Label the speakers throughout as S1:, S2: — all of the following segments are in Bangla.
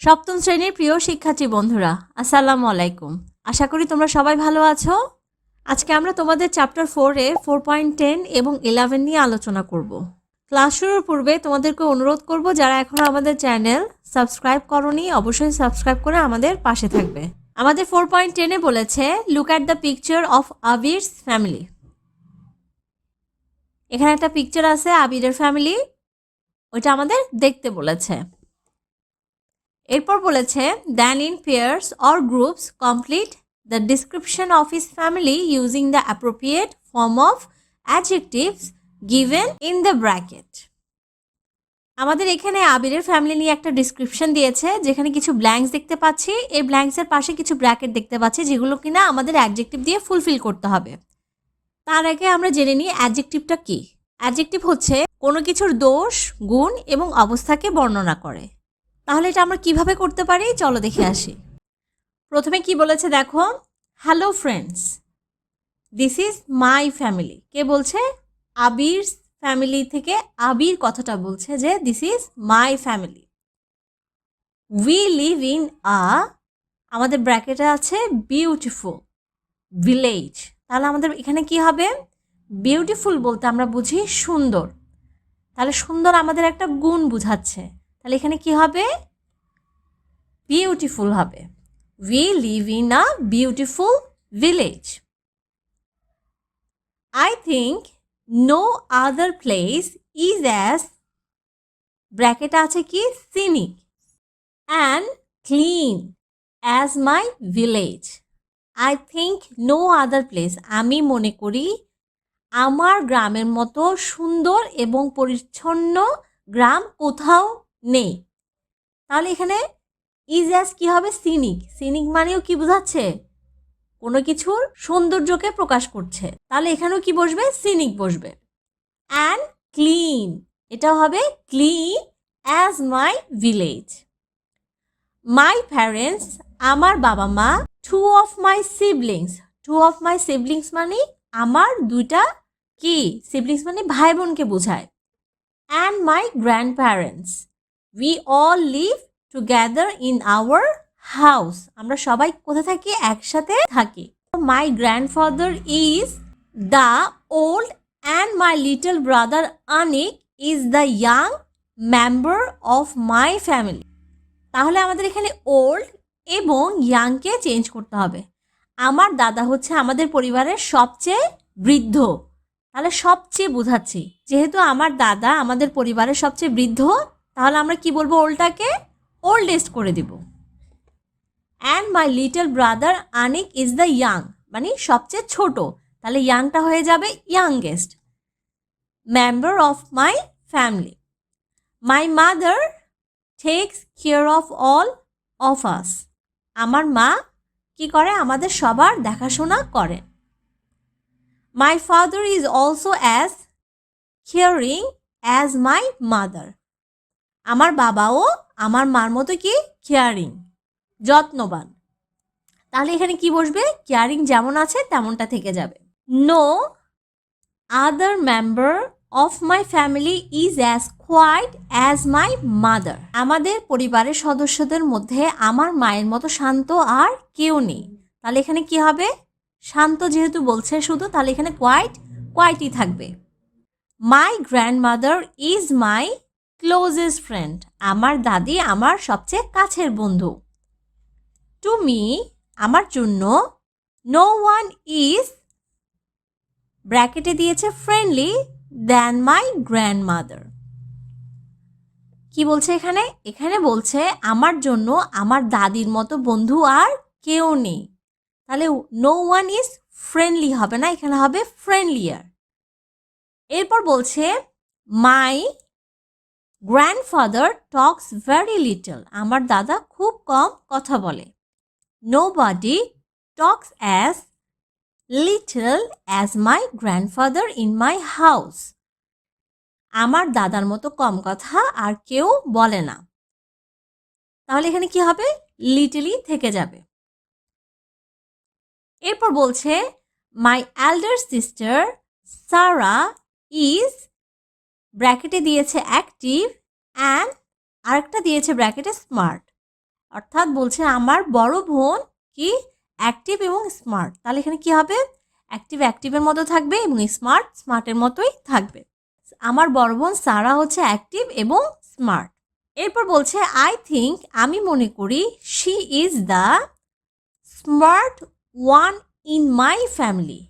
S1: সপ্তম শ্রেণির প্রিয় শিক্ষার্থী বন্ধুরা, আসসালামু আলাইকুম। আশা করি তোমরা সবাই ভালো আছো। আজকে আমরা তোমাদের চ্যাপ্টার ফোরে ফোর পয়েন্ট টেন এবং ইলেভেন নিয়ে আলোচনা করব। ক্লাস শুরুর পূর্বে তোমাদেরকে অনুরোধ করব, যারা এখনও আমাদের চ্যানেল সাবস্ক্রাইব করনি, অবশ্যই সাবস্ক্রাইব করে আমাদের পাশে থাকবে। আমাদের ফোর পয়েন্ট টেনে বলেছে look at the picture of Abir's family এখানে একটা পিকচার আছে আবিরের ফ্যামিলি ওইটা আমাদের দেখতে বলেছে। এরপর বলেছে then in pairs or groups complete the description of his family using the appropriate form of adjectives given in the bracket আমাদের এখানে আবিরের ফ্যামিলি নিয়ে একটা ডিসক্রিপশন দিয়েছে, যেখানে কিছু ব্ল্যাঙ্কস দেখতে পাচ্ছি। এই ব্ল্যাঙ্কসের পাশে কিছু ব্র্যাকেট দেখতে পাচ্ছি, যেগুলো কিনা আমাদের অ্যাডজেক্টিভ দিয়ে ফুলফিল করতে হবে। তার আগে আমরা জেনে নিই অ্যাডজেক্টিভটা কী। অ্যাডজেক্টিভ হচ্ছে কোনো কিছুর দোষ, গুণ এবং অবস্থাকে বর্ণনা করে। তাহলে এটা আমরা কীভাবে করতে পারি? চলো দেখে আসি। প্রথমে কি বলেছে দেখো? Hello friends this is my family কে বলছে? আবির ফ্যামিলি থেকে আবির কথাটা বলছে যে this is my family we live in a আমাদের ব্র্যাকেটে আছে বিউটিফুল ভিলেজ তাহলে আমাদের এখানে কি হবে? বিউটিফুল বলতে আমরা বুঝি সুন্দর। তাহলে সুন্দর আমাদের একটা গুণ বুঝাচ্ছে। তাহলে এখানে কি হবে? বিউটিফুল হবে। We live in a beautiful village I think no other place is as bracket আছে কি? Scenic and clean as my village I think no other place আমি মনে করি আমার গ্রামের মতো সুন্দর এবং পরিচ্ছন্ন গ্রাম কোথাও নেই। তাহলে এখানে ইজ অ্যাস কী হবে? সিনিক সিনিক মানেও কি বোঝাচ্ছে? কোনো কিছুর সৌন্দর্যকে প্রকাশ করছে। তাহলে এখানেও কি বসবে? সিনিক বসবে। অ্যান্ড ক্লিন এটা হবে clean as my village my parents আমার বাবা মা two of my siblings two of my siblings মানে আমার দুইটা কি? সিবলিংস মানে ভাই বোনকে বোঝায়। And my grandparents we all live together in our house আমরা সবাই কোথায় থাকি? একসাথে থাকি। My grandfather is the old and my little brother Anik is the young member of my family তাহলে আমাদের এখানে ওল্ড এবং ইয়াংকে চেঞ্জ করতে হবে। আমার দাদা হচ্ছে আমাদের পরিবারের সবচেয়ে বৃদ্ধ। তাহলে সবচেয়ে বোঝাচ্ছি, যেহেতু আমার দাদা আমাদের পরিবারের সবচেয়ে বৃদ্ধ তাহলে আমরা কি বলব ওল্ডটাকে ওল্ডেস্ট করে দিব। And my little brother Anik is the young মানে সবচেয়ে ছোট। তাহলে ইয়াংটা হয়ে যাবে youngest member of my family my mother takes care of all of us আমার মা কি করে? আমাদের সবার দেখাশোনা করেন my father is also as caring as my mother আমার বাবাও আমার মার মতো কি? কেয়ারিং যত্নবান। তাহলে এখানে কি বসবে? কেয়ারিং যেমন আছে, তেমনটা থেকে যাবে। No other member of my family is as quiet as my mother আমাদের পরিবারের সদস্যদের মধ্যে আমার মায়ের মতো শান্ত আর কেউ নেই। তাহলে এখানে কি হবে? শান্ত যেহেতু বলছে শুধু, তাহলে এখানে কোয়াইট কোয়াইটই থাকবে। My grandmother is my closest friend আমার দাদি আমার সবচেয়ে কাছের বন্ধু। টু মি আমার জন্য নো ওয়ান ইজ ব্র্যাকেটে দিয়েছে friendly than my grand mother কি বলছে এখানে? এখানে বলছে, আমার জন্য আমার দাদির মতো বন্ধু আর কেউ নেই। তাহলে নো ওয়ান ইজ ফ্রেন্ডলি হবে না, এখানে হবে ফ্রেন্ডলিয়ার এরপর বলছে my grandfather talks very little আমার দাদা খুব কম কথা বলে। Nobody talks as little as my grandfather in my house আমার দাদার মতো কম কথা আর কেউ বলে না। তাহলে এখানে কি হবে? লিটলি থেকে যাবে। এরপর বলছে my elder sister Sara is ব্র্যাকেটে দিয়েছে অ্যাক্টিভ অ্যান্ড আরেকটা দিয়েছে ব্র্যাকেটে স্মার্ট। অর্থাৎ বলছে আমার বড় বোন কি? অ্যাক্টিভ এবং স্মার্ট। তাহলে এখানে কি হবে? অ্যাক্টিভ অ্যাক্টিভের মতো থাকবে এবং স্মার্ট স্মার্টের মতোই থাকবে। আমার বড় বোন সারা হচ্ছে অ্যাক্টিভ এবং স্মার্ট। এরপর বলছে আই থিঙ্ক আমি মনে করি she is the smart one in my family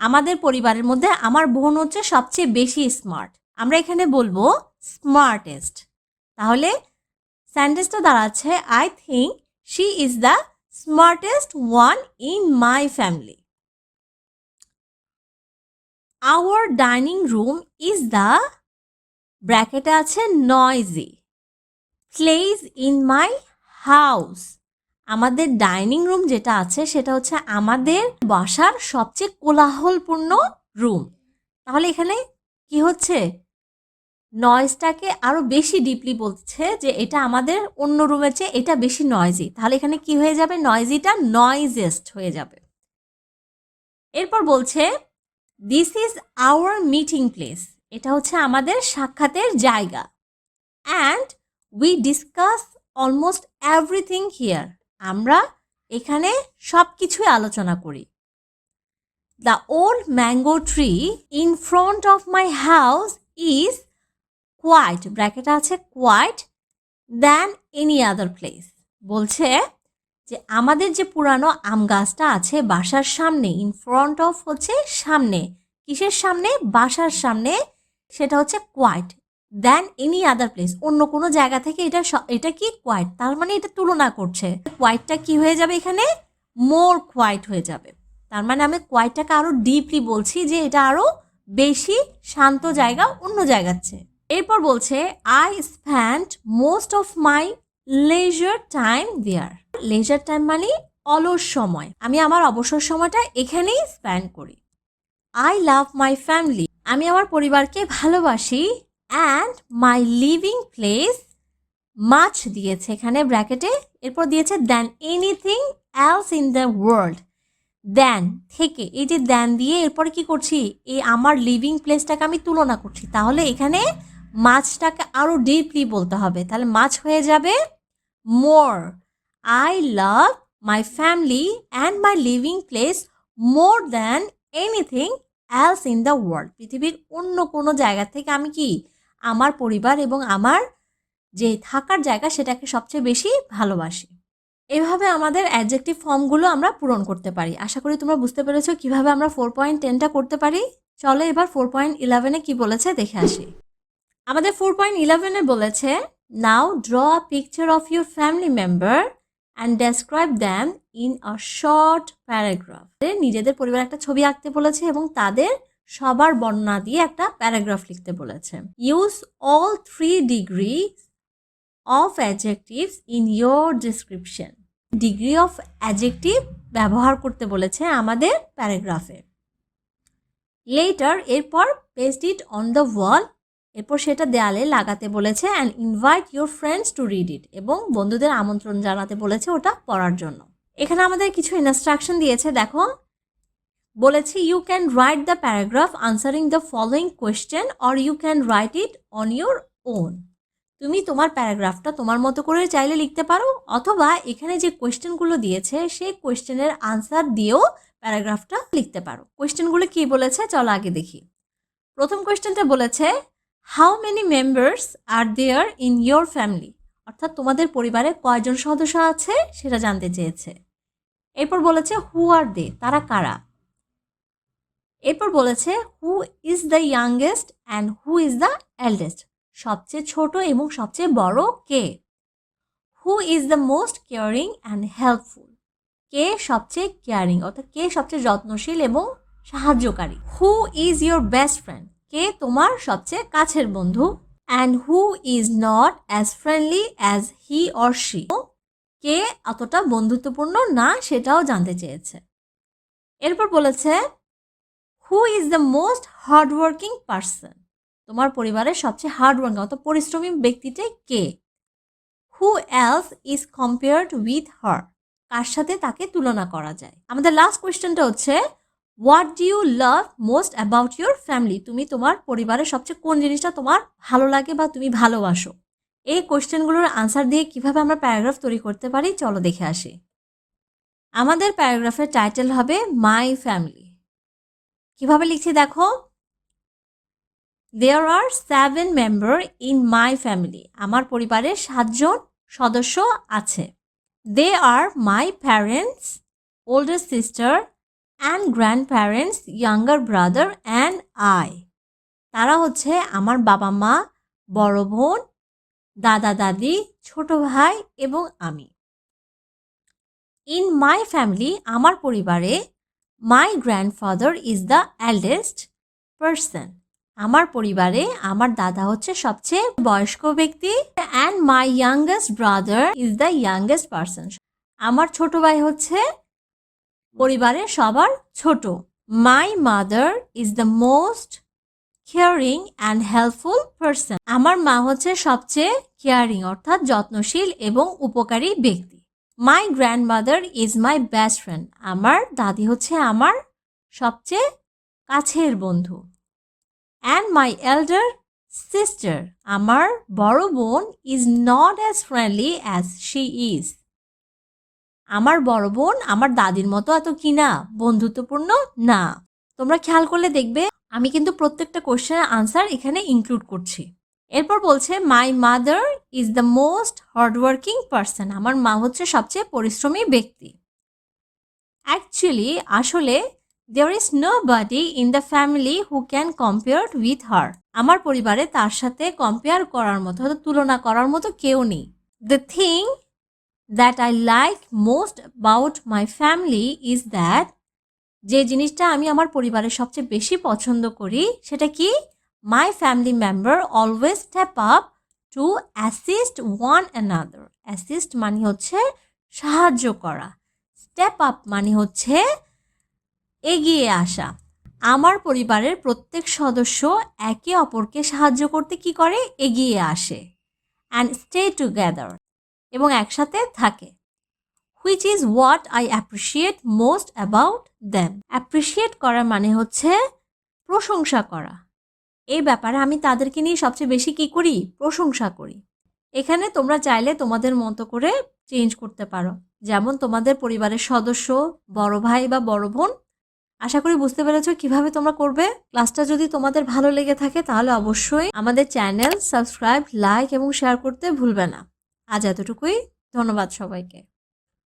S1: আমাদের পরিবারের মধ্যে আমার বোন হচ্ছে সবচেয়ে বেশি স্মার্ট আমরা এখানে বলব স্মার্টেস্ট তাহলে সেন্টেন্সটা দাঁড়াচ্ছে I think she is the smartest one in my family our dining room is the ব্র্যাকেটে আছে noisy place in my house আমাদের ডাইনিং রুম যেটা আছে, সেটা হচ্ছে আমাদের বাসার সবচেয়ে কোলাহলপূর্ণ রুম তাহলে এখানে কি হচ্ছে? নয়েজটাকে আরও বেশি ডিপলি বলছে যে এটা আমাদের অন্য রুমের চেয়ে এটা বেশি নয়েজি তাহলে এখানে কি হয়ে যাবে? নয়েজিটা নয়েজেস্ট হয়ে যাবে। এরপর বলছে this is our meeting place এটা হচ্ছে আমাদের সাক্ষাতের জায়গা। And we discuss almost everything here আমরা এখানে সব কিছুই আলোচনা করি। The old mango tree in front of my house is quite bracket আছে quite than any other place বলছে যে আমাদের যে পুরানো আম গাছটা আছে বাসার সামনে ইন ফ্রন্ট অফ হচ্ছে সামনে। কিসের সামনে? বাসার সামনে। সেটা হচ্ছে quite then any other place অন্য কোনো জায়গা থেকে এটা এটা কি কোয়াইট তার মানে এটা তুলনা করছে। কোয়াইটটা কি হয়ে যাবে এখানে? মোর কোয়াইট হয়ে যাবে। তার মানে আমি কোয়াইটটাকে আরও ডিপলি বলছি যে এটা আরও বেশি শান্ত জায়গা অন্য জায়গার চেয়ে। এরপর বলছে I spend most of my leisure time there leisure time মানে অলস সময়। আমি আমার অবসর সময়টা এখানেই স্প্যান্ড করি। আই লাভ মাই ফ্যামিলি আমি আমার পরিবারকে ভালোবাসি অ্যান্ড মাই লিভিং প্লেস মাছ দিয়েছে। এখানে ব্র্যাকেটে এরপর দিয়েছে than anything else in the world then থেকে, এই যে দেন দিয়ে এরপরে কি করছি? এই আমার লিভিং প্লেসটাকে আমি তুলনা করছি। তাহলে এখানে মাছটাকে আরও ডিপলি বলতে হবে। তাহলে মাছ হয়ে যাবে more I love my family and my living place more than anything else in the world পৃথিবীর অন্য কোনো জায়গা থেকে আমি কি আমার পরিবার এবং আমার যে থাকার জায়গা সেটাকে সবচেয়ে বেশি ভালোবাসি। এভাবে আমাদের অ্যাডজেক্টিভ ফর্মগুলো আমরা পূরণ করতে পারি। আশা করি তোমরা বুঝতে পেরেছ কীভাবে আমরা ফোর পয়েন্ট টেনটা করতে পারি। চলো এবার ফোর পয়েন্ট ইলেভেনে কি বলেছে দেখে আসি। আমাদের ফোর পয়েন্ট ইলেভেনে বলেছে now draw a picture of your family member and describe them in a short paragraph নিজেদের পরিবার একটা ছবি আঁকতে বলেছে এবং তাদের সবার বর্ণনা দিয়ে একটা প্যারাগ্রাফ লিখতে বলেছে। Use all three degree of adjectives in your description degree of adjective ব্যবহার করতে বলেছে আমাদের প্যারাগ্রাফে। লেটার এরপর paste it on the wall এরপর সেটা দেয়ালে লাগাতে বলেছে and invite your friends to read it এবং বন্ধুদের আমন্ত্রণ জানাতে বলেছে ওটা পড়ার জন্য। এখানে আমাদের কিছু ইনস্ট্রাকশন দিয়েছে, দেখো। বলেছে you can write the paragraph answering the following question or you can write it on your own তুমি তোমার প্যারাগ্রাফটা তোমার মতো করে চাইলে লিখতে পারো, অথবা এখানে যে কোয়েশ্চেনগুলো দিয়েছে, সেই কোয়েশ্চেনের আনসার দিয়েও প্যারাগ্রাফটা লিখতে পারো। কোয়েশ্চেনগুলো কি বলেছে? চলো আগে দেখি। প্রথম কোয়েশ্চেনটা বলেছে how many members are there in your family অর্থাৎ তোমাদের পরিবারে কয়জন সদস্য আছে সেটা জানতে চেয়েছে। এরপর বলেছে হু আর দে তারা কারা? এরপর বলেছে who is the youngest and who is the eldest সবচেয়ে ছোট এবং সবচেয়ে বড় কে? Who is the most caring and helpful কে সবচেয়ে কেয়ারিং অর্থাৎ কে সবচেয়ে যত্নশীল এবং সাহায্যকারী? Who is your best friend কে তোমার সবচেয়ে কাছের বন্ধু? And who is not as friendly as he or she কে অতটা বন্ধুত্বপূর্ণ না সেটাও জানতে চেয়েছে। এরপর বলেছে who is the most hardworking person তোমার পরিবারের সবচেয়ে হার্ডওয়ার্কিং অত পরিশ্রমী ব্যক্তিটাই কে? Who else is compared with her কার সাথে তাকে তুলনা করা যায়? আমাদের লাস্ট কোয়েশ্চেনটা হচ্ছে what do you love most about your family তুমি তোমার পরিবারের সবচেয়ে কোন জিনিসটা তোমার ভালো লাগে বা তুমি ভালোবাসো? এই কোয়েশ্চেনগুলোর আনসার দিয়ে কীভাবে আমরা প্যারাগ্রাফ তৈরি করতে পারি? চলো দেখে আসি। আমাদের প্যারাগ্রাফের টাইটেল হবে মাই ফ্যামিলি কীভাবে লিখছি দেখো? There are seven member in my family আমার পরিবারের সাতজন সদস্য আছে। They are my parents older sister and grandparents younger brother and I তারা হচ্ছে আমার বাবা মা, বড় বোন, দাদা দাদি, ছোট ভাই এবং আমি। ইন মাই ফ্যামিলি আমার পরিবারে my grandfather is the eldest person আমার পরিবারে আমার দাদা হচ্ছে সবচেয়ে বয়স্ক ব্যক্তি and my youngest brother is the youngest person আমার ছোট ভাই হচ্ছে পরিবারের সবার ছোট। My mother is the most caring and helpful person আমার মা হচ্ছে সবচেয়ে কেয়ারিং অর্থাৎ যত্নশীল এবং উপকারী ব্যক্তি। My grandmother is my best friend আমার দাদি হচ্ছে আমার সবচেয়ে কাছের বন্ধু। অ্যান্ড মাই এল্ডার সিস্টার আমার বড় বোন is not as friendly as she is আমার বড় বোন আমার দাদির মতো এত কিনা, বন্ধুত্বপূর্ণ না। তোমরা খেয়াল করলে দেখবে, আমি কিন্তু প্রত্যেকটা কোশ্চেনের আনসার এখানে ইনক্লুড করছি। এরপর বলছে my mother is the most hardworking person আমার মা হচ্ছে সবচেয়ে পরিশ্রমী ব্যক্তি। অ্যাকচুয়ালি আসলে there is nobody in the family who can compare with her আমার পরিবারে তার সাথে কম্পেয়ার করার মতো, তুলনা করার মতো কেউ নেই। The thing that I like most about my family is that যে জিনিসটা আমি আমার পরিবারের সবচেয়ে বেশি পছন্দ করি, সেটা কি? My family member always step up to assist one another assist মানে হচ্ছে সাহায্য করা। স্টেপ আপ মানে হচ্ছে এগিয়ে আসা। আমার পরিবারের প্রত্যেক সদস্য একে অপরকে সাহায্য করতে কি করে? এগিয়ে আসে। অ্যান্ড স্টে টুগেদার এবং একসাথে থাকে। Which is what I appreciate most about them appreciate করার মানে হচ্ছে প্রশংসা করা। এই ব্যাপারে আমি তাদেরকে নিয়ে সবচেয়ে বেশি কি করি? প্রশংসা করি। এখানে তোমরা চাইলে তোমাদের মতো করে চেঞ্জ করতে পারো। যেমন তোমাদের পরিবারের সদস্য, বড় ভাই বা বড় বোন আশা করি বুঝতে পেরেছ কীভাবে তোমরা করবে। ক্লাসটা যদি তোমাদের ভালো লেগে থাকে তাহলে অবশ্যই আমাদের চ্যানেল সাবস্ক্রাইব লাইক এবং শেয়ার করতে ভুলবে না। আজ এতটুকুই। ধন্যবাদ সবাইকে।